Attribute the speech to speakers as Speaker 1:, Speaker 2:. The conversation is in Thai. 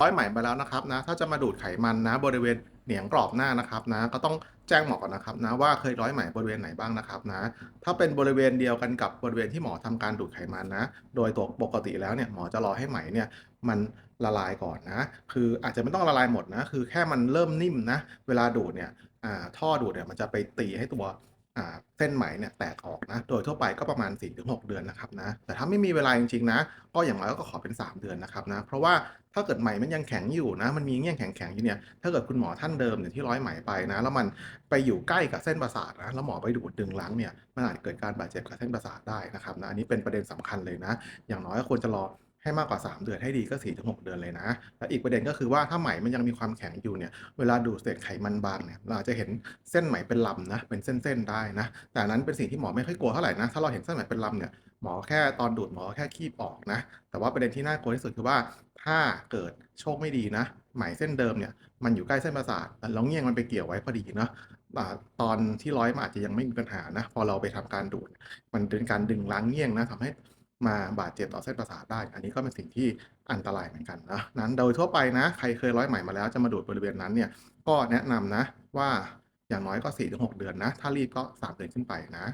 Speaker 1: ร้อยไหมไปแล้วนะครับนะถ้าจะมาดูดไขมันนะ บริเวณเหนียงกรอบหน้านะครับนะก็ต้องแจ้งหมอก่อนนะครับนะว่าเคยร้อยไหมบริเวณไหนบ้างนะครับนะถ้าเป็นบริเวณเดียวกันกับบริเวณที่หมอทำการดูดไขมันนะ โดยตัวปกติแล้วเนี่ยหมอจะรอให้ไหมเนี่ยมันละลายก่อนนะ คืออาจจะไม่ต้องละลายหมดนะ คือแค่มันเริ่มนิ่มนะ เวลาดูดเนี่ยอ่าท่อดูดเนี่ยมันจะไปตีให้ตัว เส้นไหมเนี่ยแตกออกนะ โดยทั่วไปก็ประมาณ 4-6 เดือนนะครับนะ แต่ถ้าไม่มีเวลาจริงๆนะ ก็อย่างน้อยก็ขอเป็น 3 เดือนนะครับนะ เพราะว่าถ้าเกิดไหมมันยังแข็งอยู่นะ มันมีเงี้ยงแข็งๆอยู่เนี่ย ถ้าเกิดคุณหมอท่านเดิมเนี่ยที่ร้อยไหมไปนะ แล้วมันไปอยู่ใกล้กับเส้นประสาทนะ แล้วหมอไปดูดดึงล้างเนี่ย มันอาจเกิดการบาดเจ็บกับเส้นประสาทได้นะครับนะ อันนี้เป็นประเด็นสำคัญเลยนะ อย่างน้อยก็ควรจะรอ ให้มากกว่า 3 เดือนให้ดีก็4-6เดือนเลยนะ และอีกประเด็นก็คือว่าถ้าไหมมันยังมีความแข็งอยู่เนี่ยเวลาดูดเศษไขมันบางเนี่ยเราจะเห็นเส้นไหมเป็นลำนะเป็นเส้นๆได้นะ แต่นั้นเป็นสิ่งที่หมอไม่ค่อยกลัวเท่าไหร่นะถ้าเราเห็นเส้นไหมเป็นลำเนี่ยหมอแค่ตอนดูดหมอแค่คีบออกนะ แต่ว่าประเด็นที่น่ากลัวที่สุดคือว่าถ้าเกิดโชคไม่ดีนะ ไหมเส้นเดิมเนี่ยมันอยู่ใกล้เส้นประสาทแล้วเงี้ยงมันไปเกี่ยวไว้พอดีเนาะอ่ตอนที่ร้อยมันอาจจะยังไม่มีปัญหานะ พอเราไปทำการดูด มันเป็นการดึงล้างเงี้ยงนะทำให้ มาบาดเจ็บต่อเส้นประสาทได้ อันนี้ก็เป็นสิ่งที่อันตรายเหมือนกันนะนั้นโดยทั่วไปนะ ใครเคยร้อยไหมมาแล้วจะมาดูดบริเวณนั้นเนี่ยก็แนะนำนะว่าอย่างน้อยก็ 4-6 เดือนนะ ถ้ารีบก็ 3 เดือนขึ้นไปนะ